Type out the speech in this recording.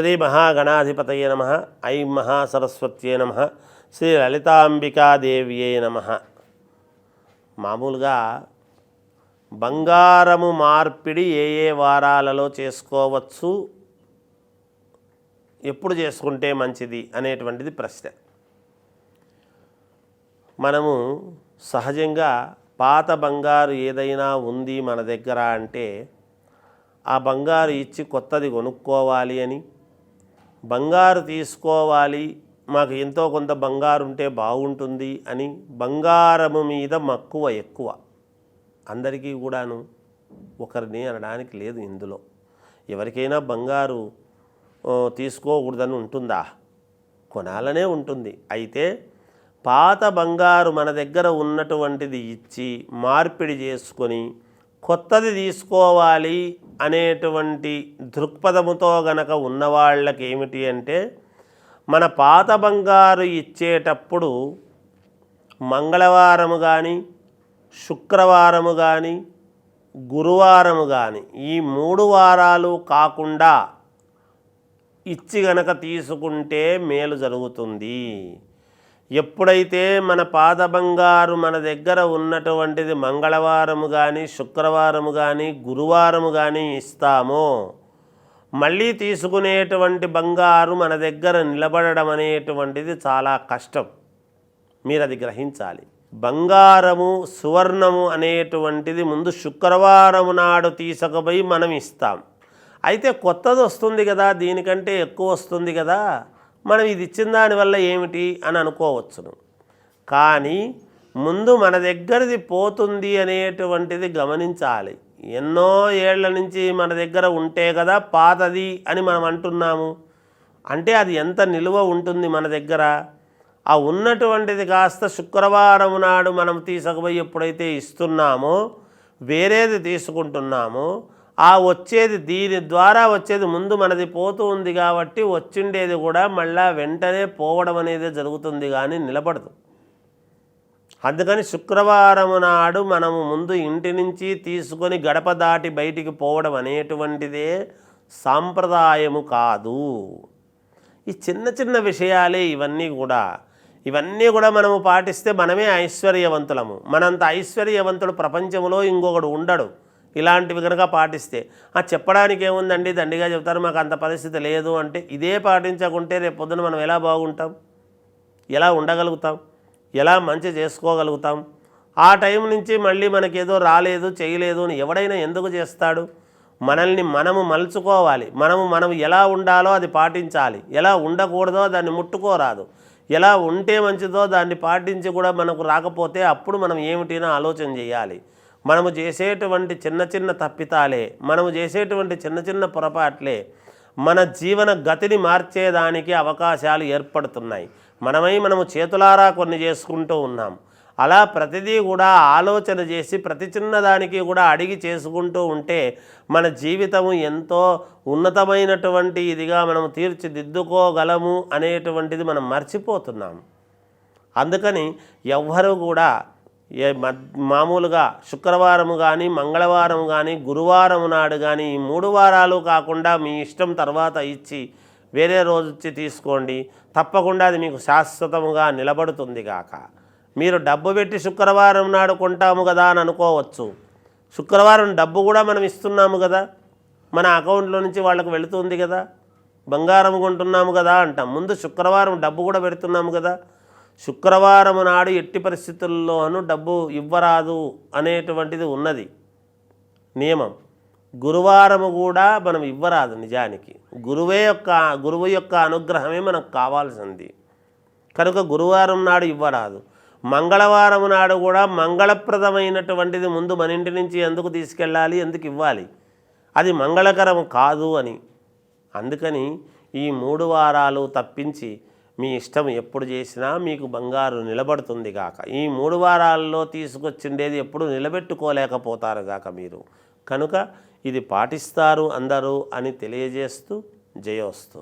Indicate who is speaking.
Speaker 1: శ్రీ మహాగణాధిపతయ నమ. ఐం మహాసరస్వత్యే నమ. శ్రీ లలితాంబికాదేవ్యే నమ. మామూలుగా బంగారము మార్పిడి ఏ ఏ వారాలలో చేసుకోవచ్చు? ఎప్పుడు చేసుకుంటే మంచిది అనేటువంటిది ప్రశ్న. మనము సహజంగా పాత బంగారు ఏదైనా ఉంది మన దగ్గర అంటే ఆ బంగారు ఇచ్చి కొత్తది కొనుక్కోవాలి అని బంగారు తీసుకోవాలి మాకు ఎంతో కొంత బంగారు ఉంటే బాగుంటుంది అని బంగారము మీద మక్కువ ఎక్కువ. అందరికీ కూడాను ఒకరిని అనడానికి లేదు ఇందులో. ఎవరికైనా బంగారు తీసుకోకూడదని ఉంటుందా? కొనాలనే ఉంటుంది. అయితే పాత బంగారు మన దగ్గర ఉన్నటువంటిది ఇచ్చి మార్పిడి చేసుకొని కొత్తది తీసుకోవాలి అనేటువంటి దృక్పథముతో గనక ఉన్నవాళ్ళకి ఏమిటి అంటే మన పాత బంగారు ఇచ్చేటప్పుడు మంగళవారము కానీ శుక్రవారము కానీ గురువారము కానీ ఈ మూడు వారాలు కాకుండా ఇచ్చి గనక తీసుకుంటే మేలు జరుగుతుంది. ఎప్పుడైతే మన పాద బంగారు మన దగ్గర ఉన్నటువంటిది మంగళవారము కానీ శుక్రవారము కానీ గురువారము కానీ ఇస్తామో మళ్ళీ తీసుకునేటువంటి బంగారు మన దగ్గర నిలబడడం అనేటువంటిది చాలా కష్టం. మీరు అది గ్రహించాలి. బంగారము సువర్ణము అనేటువంటిది ముందు శుక్రవారము నాడు తీసుకుపోయి మనం ఇస్తాం. అయితే కొత్తది వస్తుంది కదా దీనికంటే ఎక్కువ వస్తుంది కదా. మనం ఇది ఇచ్చిన దానివల్ల ఏమిటి అని అనుకోవచ్చును. కానీ ముందు మన దగ్గరది పోతుంది అనేటువంటిది గమనించాలి. ఎన్నో ఏళ్ళ నుంచి మన దగ్గర ఉంటే కదా పాతది అని మనం అంటున్నాము. అంటే అది ఎంత నిలువ ఉంటుంది మన దగ్గర? ఆ ఉన్నటువంటిది కాస్త శుక్రవారం నాడు మనం తీసుకుపోయి ఎప్పుడైతే ఇస్తున్నామో వేరేది తీసుకుంటున్నామో ఆ వచ్చేది దీని ద్వారా వచ్చేది ముందు మనది పోతూ ఉంది కాబట్టి వచ్చిండేది కూడా మళ్ళా వెంటనే పోవడం అనేది జరుగుతుంది కానీ నిలబడదు. అందుకని శుక్రవారం నాడు మనము ముందు ఇంటి నుంచి తీసుకొని గడప దాటి బయటికి పోవడం అనేటువంటిదే సాంప్రదాయము కాదు. ఈ చిన్న చిన్న విషయాలే ఇవన్నీ కూడా. ఇవన్నీ కూడా మనము పాటిస్తే మనమే ఐశ్వర్యవంతులము. మనంత ఐశ్వర్యవంతుడు ప్రపంచంలో ఇంకొకడు ఉండడు. ఇలాంటివి కనుక పాటిస్తే. ఆ చెప్పడానికి ఏముందండి? దండిగా చెప్తారు మాకు అంత పరిస్థితి లేదు అంటే ఇదే పాటించకుంటే రేపు పొద్దున మనం ఎలా బాగుంటాం? ఎలా ఉండగలుగుతాం? ఎలా మంచి చేసుకోగలుగుతాం? ఆ టైం నుంచి మళ్ళీ మనకేదో రాలేదు చేయలేదు అని ఎవడైనా ఎందుకు చేస్తాడు? మనల్ని మనము మలుచుకోవాలి. మనము మనం ఎలా ఉండాలో అది పాటించాలి. ఎలా ఉండకూడదో దాన్ని ముట్టుకోరాదు. ఎలా ఉంటే మంచిదో దాన్ని పాటించి కూడా మనకు రాకపోతే అప్పుడు మనం ఏమిటినా ఆలోచన చేయాలి. మనము చేసేటువంటి చిన్న చిన్న తప్పితాలే మనము చేసేటువంటి చిన్న చిన్న పొరపాట్లే మన జీవన గతిని మార్చేదానికి అవకాశాలు ఏర్పడుతున్నాయి. మనమై మనము చేతులారా కొన్ని చేసుకుంటూ ఉన్నాం. అలా ప్రతిదీ కూడా ఆలోచన చేసి ప్రతి చిన్నదానికి కూడా అడిగి చేసుకుంటూ ఉంటే మన జీవితము ఎంతో ఉన్నతమైనటువంటి ఇదిగా మనం తీర్చిదిద్దుకోగలము అనేటువంటిది మనం మర్చిపోతున్నాం. అందుకని ఎవ్వరూ కూడా మామూలుగా శుక్రవారం కానీ మంగళవారం కానీ గురువారం నాడు కానీ ఈ మూడు వారాలు కాకుండా మీ ఇష్టం తర్వాత ఇచ్చి వేరే రోజు వచ్చి తీసుకోండి. తప్పకుండా అది మీకు శాశ్వతముగా నిలబడుతుంది కాక మీరు డబ్బు పెట్టి శుక్రవారం నాడు కొంటాము కదా అని అనుకోవచ్చు. శుక్రవారం డబ్బు కూడా మనం ఇస్తున్నాము కదా. మన అకౌంట్లో నుంచి వాళ్ళకు వెళుతుంది కదా. బంగారం కొంటున్నాము కదా అంటాం. ముందు శుక్రవారం డబ్బు కూడా పెడుతున్నాము కదా. శుక్రవారం నాడు ఎట్టి పరిస్థితుల్లోనూ డబ్బు ఇవ్వరాదు అనేటువంటిది ఉన్నది. నియమం. గురువారము కూడా మనం ఇవ్వరాదు నిజానికి. గురువే యొక్క గురువు యొక్క అనుగ్రహమే మనకు కావాల్సింది. కనుక గురువారం నాడు ఇవ్వరాదు. మంగళవారం నాడు కూడా మంగళప్రదమైనటువంటిది ముందు మన ఇంటి నుంచి ఎందుకు తీసుకెళ్ళాలి? ఎందుకు ఇవ్వాలి? అది మంగళకరం కాదు అని. అందుకని ఈ మూడు వారాలు తప్పించి మీ ఇష్టం ఎప్పుడు చేసినా మీకు బంగారు నిలబడుతుంది గాక. ఈ మూడు వారాల్లో తీసుకొచ్చిండేది ఎప్పుడు నిలబెట్టుకోలేకపోతారు గాక మీరు. కనుక ఇది పాటిస్తారు అందరూ అని తెలియజేస్తూ జయోస్తూ.